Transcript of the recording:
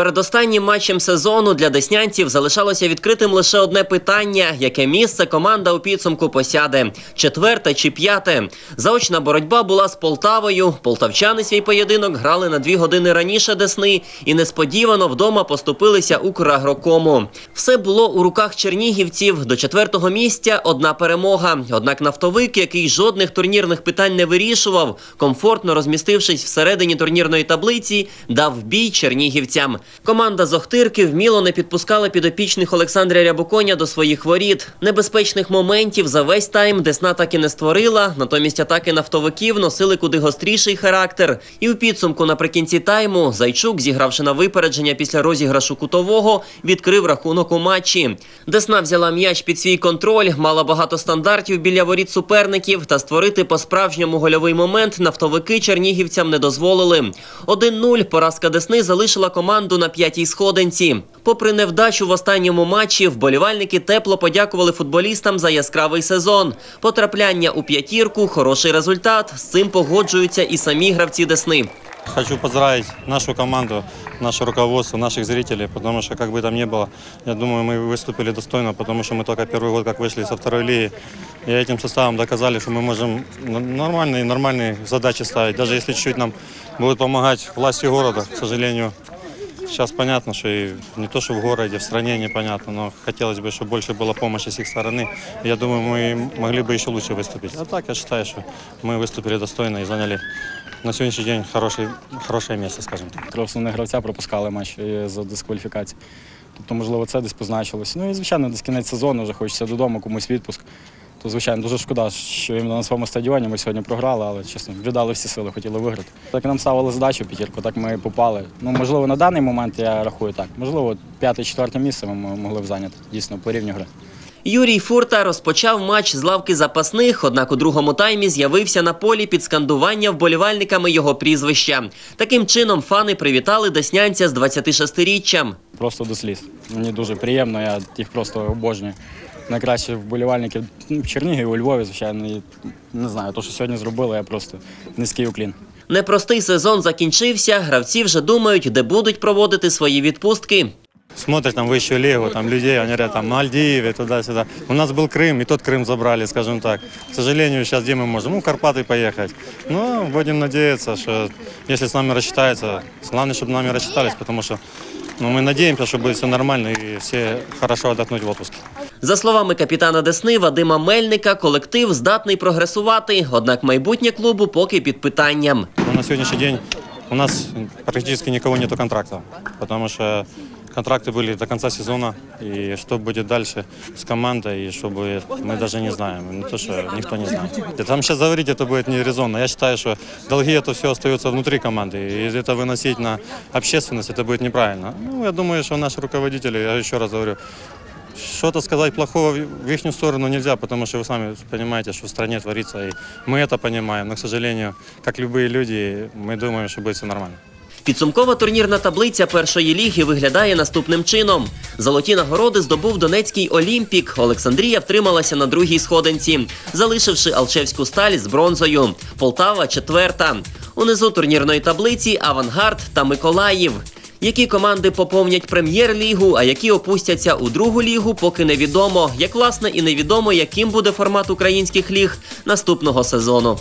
Перед останнім матчем сезону для деснянців залишалося відкритим лише одне питання: яке місце команда у підсумку посяде четверте чи п'яте. Заочна боротьба була з Полтавою. Полтавчани свій поєдинок грали на дві години раніше Десни і несподівано вдома поступилися Украгрокому. Все було у руках чернігівців. До четвертого місця одна перемога. Однак нафтовик, який жодних турнірних питань не вирішував, комфортно розмістившись всередині турнірної таблиці, дав бій чернігівцям. Команда з Охтирки вміло не підпускала підопічних Олександря Рябоконя до своїх воріт. Небезпечних моментів за весь тайм Десна так і не створила. Натомість атаки нафтовиків носили куди гостріший характер. І у підсумку наприкінці тайму Зайчук, зігравши на випередження після розіграшу кутового, відкрив рахунок у матчі. Десна взяла м'яч під свій контроль, мала багато стандартів біля воріт суперників та створити по-справжньому гольовий момент нафтовики чернігівцям не дозволили. 1-0 поразка Десни залишила команду на п'ятій сходинці. Попри невдачу в останньому матчі, вболівальники тепло подякували футболістам за яскравий сезон. Потрапляння у п'ятірку хороший результат. З цим погоджуються і самі гравці Десни. Хочу поздравить нашу команду, наше руководство, наших зрителей, потому что, как бы там ни было, я думаю, мы выступили достойно, потому что мы только первый год как вышли со второй лиги, и этим составом доказали, что мы можем н- нормальные, нормальные задачи ставить, даже если чуть-чуть нам будет помогать власти города, к сожалению. Сейчас понятно, что и не то, что в городе, в стране непонятно, но хотелось бы, чтобы больше было помощи с их стороны. Я думаю, мы могли бы еще лучше выступить. А так, я считаю, что мы выступили достойно и заняли на сегодняшний день хороший, хорошее место, скажем так. Три основних гравця пропускали матч е, за дискваліфікацію. Тобто, можливо, це десь позначилось. Ну і звичайно, десь кінець сезону вже хочеться додому, комусь відпуск. То, звичайно, дуже шкода, що іменно на своєму стадіоні ми сьогодні програли, але чесно, віддали всі сили, хотіли виграти. Так нам ставили задачу п'ятірку, так ми попали. Ну, можливо, на даний момент я рахую так. Можливо, п'яте-четверте місце ми могли б зайняти дійсно по рівню гри. Юрій Фурта розпочав матч з лавки запасних, однак у другому таймі з'явився на полі під скандування вболівальниками його прізвища. Таким чином фани привітали деснянця з 26-річчям. Просто до сліз. Мені дуже приємно, я їх просто обожнюю Найкращі вболівальники ну, в Чернігові, у Львові, звичайно, і не знаю, то, що сьогодні зробили, я просто низький уклін. Непростий сезон закінчився. Гравці вже думають, де будуть проводити свої відпустки. Смотрят там высшую лигу, там людей, они говорят, там Мальдивы, туда-сюда. У нас был Крым, и тот Крым забрали, скажем так. К сожалению, сейчас где мы можем? Ну, в Карпаты поехать. Но будем надеяться, что если с нами рассчитаются, главное, чтобы нами рассчитались, потому что ну, мы надеемся, что будет все нормально и все хорошо отдохнуть в отпуске. За словами капітана Десни Вадима Мельника, колектив здатний прогресувати, однак майбутнє клубу поки під питанням. Но на сьогоднішній день у нас практично нікого немає контракту, потому что контракты были до конца сезона, и что будет дальше с командой, и что будет, мы даже не знаем, не то, что никто не знает. И Там сейчас говорить это будет нерезонно. Я считаю, что долги это все остается внутри команды, и это выносить на общественность, это будет неправильно. Ну, я думаю, что наши руководители, я еще раз говорю, что-то сказать плохого в их сторону нельзя, потому что вы сами понимаете, что в стране творится, и мы это понимаем, но, к сожалению, как любые люди, мы думаем, что будет все нормально. Підсумкова турнірна таблиця першої ліги виглядає наступним чином: золоті нагороди здобув Донецький Олімпік. Олександрія втрималася на другій сходинці, залишивши Алчевську сталь з бронзою. Полтава четверта. Унизу турнірної таблиці Авангард та Миколаїв. Які команди поповнять прем'єр-лігу, а які опустяться у другу лігу, поки невідомо. Як власне і невідомо, яким буде формат українських ліг наступного сезону.